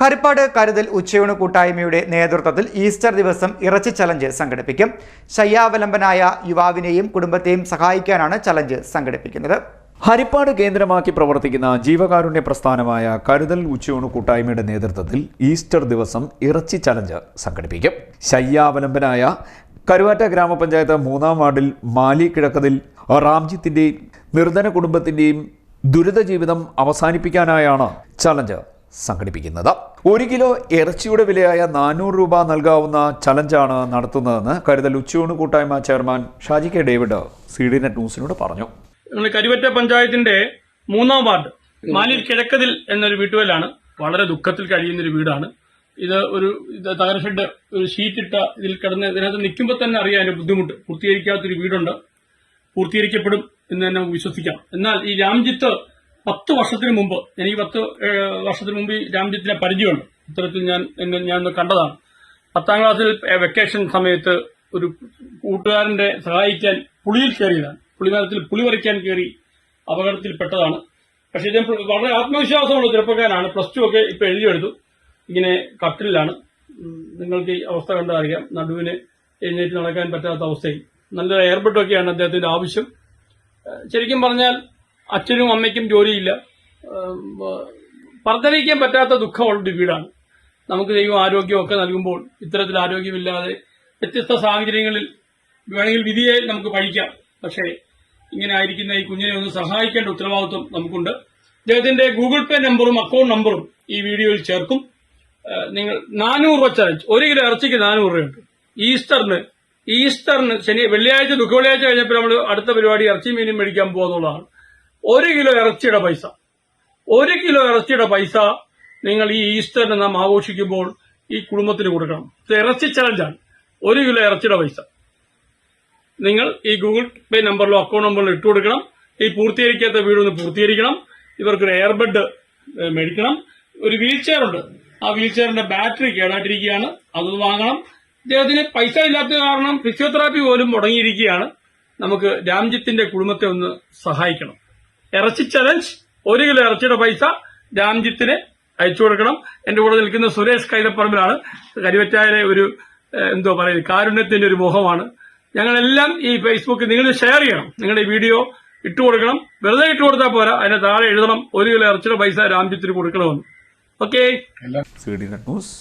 ഹരിപ്പാട് കരുതൽ ഉച്ചയൂണ് കൂട്ടായ്മയുടെ നേതൃത്വത്തിൽ ഈസ്റ്റർ ദിവസം ഇറച്ചി ചലഞ്ച് സംഘടിപ്പിക്കും. ശയ്യാവലംബനായ യുവാവിനെയും കുടുംബത്തെയും സഹായിക്കാനാണ് ചലഞ്ച് സംഘടിപ്പിക്കുന്നത്. ഹരിപ്പാട് കേന്ദ്രമാക്കി പ്രവർത്തിക്കുന്ന ജീവകാരുണ്യ പ്രസ്ഥാനമായ കരുതൽ ഉച്ചയൂണ് കൂട്ടായ്മയുടെ നേതൃത്വത്തിൽ ഈസ്റ്റർ ദിവസം ഇറച്ചി ചലഞ്ച് സംഘടിപ്പിക്കും. ശയ്യാവലംബനായ കരുവാറ്റ ഗ്രാമപഞ്ചായത്ത് മൂന്നാം വാർഡിൽ മാലി കിഴക്കതിൽ റാംജിത്തിന്റെയും നിർധന കുടുംബത്തിന്റെയും ദുരിത ജീവിതം അവസാനിപ്പിക്കാനായാണ് ചലഞ്ച് സംഘടിപ്പിക്കുന്നത്. ഒരു കിലോ ഇറച്ചിയുടെ വിലയായ നാനൂറ് രൂപ നൽകാവുന്ന ചലഞ്ചാണ് നടത്തുന്നതെന്ന് കരുതൽ ഉച്ചയൂണ് കൂട്ടായ്മ chairman Shaji K David C D net ന്യൂസിനോട് പറഞ്ഞു. കരുവറ്റ പഞ്ചായത്തിന്റെ മൂന്നാം വാർഡ് മാലിൽ കിഴക്കതിൽ എന്നൊരു വീട്ടുവലാണ് വളരെ ദുഃഖത്തിൽ കഴിയുന്ന ഒരു വീടാണ്. ഇത് ഒരു തകര ഷെഡ് ഒരു ഷീറ്റിട്ട ഇതിൽ കിടന്ന് ഇതിനകത്ത് നിൽക്കുമ്പോൾ തന്നെ അറിയാം അതിന്റെ ബുദ്ധിമുട്ട്. പൂർത്തീകരിക്കാത്തൊരു വീടുണ്ട്. പൂർത്തീകരിക്കപ്പെടും എന്ന് തന്നെ വിശ്വസിക്കാം. എന്നാൽ ഈ രാംജിത്ത് പത്ത് വർഷത്തിന് മുമ്പ് എനിക്ക് പത്ത് വർഷത്തിന് മുമ്പ് രാംജിത്തിനെ പരിചയമുണ്ട്. ഇത്തരത്തിൽ ഞാൻ ഞാൻ കണ്ടതാണ്. പത്താം ക്ലാസ്സിൽ വെക്കേഷൻ സമയത്ത് ഒരു കൂട്ടുകാരന്റെ സഹായിക്കാൻ പുളിയിൽ കയറിയതാണ്. പുളിമരത്തിൽ പുളി പറിക്കാൻ കയറി അപകടത്തിൽപ്പെട്ടതാണ്. പക്ഷേ ഇദ്ദേഹം വളരെ ആത്മവിശ്വാസമുള്ള ചെറുപ്പക്കാരാണ് പ്ലസ് ടു ഒക്കെ ഇപ്പൊ എഴുതിയെടുത്തു. ഇങ്ങനെ കട്ടിലാണ് നിങ്ങൾക്ക് ഈ അവസ്ഥ കണ്ടാൽ അറിയാം നടുവിന് എഴുന്നേറ്റ് നടക്കാൻ പറ്റാത്ത അവസ്ഥയും നല്ലൊരു എയർബെഡൊക്കെയാണ് അദ്ദേഹത്തിന്റെ ആവശ്യം. ശരിക്കും പറഞ്ഞാൽ അച്ഛനും അമ്മയ്ക്കും ജോലിയില്ല. പറഞ്ഞറിയിക്കാൻ പറ്റാത്ത ദുഃഖമുള്ള വീടാണ്. നമുക്ക് ദൈവം ആരോഗ്യമൊക്കെ നൽകുമ്പോൾ ഇത്തരത്തിൽ ആരോഗ്യമില്ലാതെ വ്യത്യസ്ത സാഹചര്യങ്ങളിൽ വേണമെങ്കിൽ വിധിയെ നമുക്ക് പഴിക്കാം പക്ഷേ ഇങ്ങനെ ആയിരിക്കുന്ന ഈ കുഞ്ഞിനെ ഒന്ന് സഹായിക്കേണ്ട ഉത്തരവാദിത്വം നമുക്കുണ്ട്. അദ്ദേഹത്തിന്റെ ഗൂഗിൾ പേ നമ്പറും അക്കൗണ്ട് നമ്പറും ഈ വീഡിയോയിൽ ചേർക്കും. നിങ്ങൾ നാനൂറ് രൂപ ചലഞ്ച് ഒരു കിലോ ഇറച്ചിക്ക് നാനൂറ് രൂപയുണ്ട്. ഈസ്റ്ററിന് ഈസ്റ്ററിന് ശനി വെള്ളിയാഴ്ച ദുഃഖ വെള്ളിയാഴ്ച കഴിഞ്ഞപ്പോൾ നമ്മൾ അടുത്ത പരിപാടി ഇറച്ചി മീനും മേടിക്കാൻ പോകുന്നുള്ളതാണ്. ഒരു കിലോ ഇറച്ചിയുടെ പൈസ. ഒരു കിലോ ഇറച്ചിയുടെ പൈസ നിങ്ങൾ ഈ ഈസ്റ്ററിന് നാം ആഘോഷിക്കുമ്പോൾ ഈ കുടുംബത്തിന് കൊടുക്കണം. ഇറച്ചി ചലഞ്ചാണ് ഒരു കിലോ ഇറച്ചിയുടെ പൈസ. നിങ്ങൾ ഈ ഗൂഗിൾ പേ നമ്പറിലോ അക്കൗണ്ട് നമ്പറിലോ ഇട്ട് കൊടുക്കണം. ഈ പൂർത്തീകരിക്കാത്ത വീടൊന്ന് പൂർത്തീകരിക്കണം. ഇവർക്കൊരു എയർബെഡ് മേടിക്കണം. ഒരു വീൽ ചെയർ ഉണ്ട്. ആ വീൽ ചെയറിന്റെ ബാറ്ററി കേടായിട്ടിരിക്കുകയാണ്. അത് വാങ്ങണം. അദ്ദേഹത്തിന് പൈസ ഇല്ലാത്ത കാരണം ഫിസിയോതെറാപ്പി പോലും മുടങ്ങിയിരിക്കുകയാണ്. നമുക്ക് രാംജിത്തിന്റെ കുടുംബത്തെ ഒന്ന് സഹായിക്കണം. ഇറച്ചി ചലഞ്ച് ഒരു കിലോ ഇറച്ചിയുടെ പൈസ രാംജിത്തിന് അയച്ചു കൊടുക്കണം. എന്റെ കൂടെ നിൽക്കുന്ന സുരേഷ് കൈതപ്പറമ്പിലാണ്. കരിവറ്റായ ഒരു എന്തോ പറയുന്നത് കാരുണ്യത്തിന്റെ ഒരു മുഖമാണ്. ഞങ്ങളെല്ലാം ഈ ഫേസ്ബുക്ക് നിങ്ങൾ ഷെയർ ചെയ്യണം. നിങ്ങളുടെ വീഡിയോ ഇട്ടു കൊടുക്കണം. വെറുതെ ഇട്ടു കൊടുത്താൽ പോരാ. അതിന്റെ താഴെ എഴുതണം. ഒരു കിലോ ഇറച്ചിയുടെ പൈസ രാംജിത്തിന് കൊടുക്കണമെന്ന്. Okay news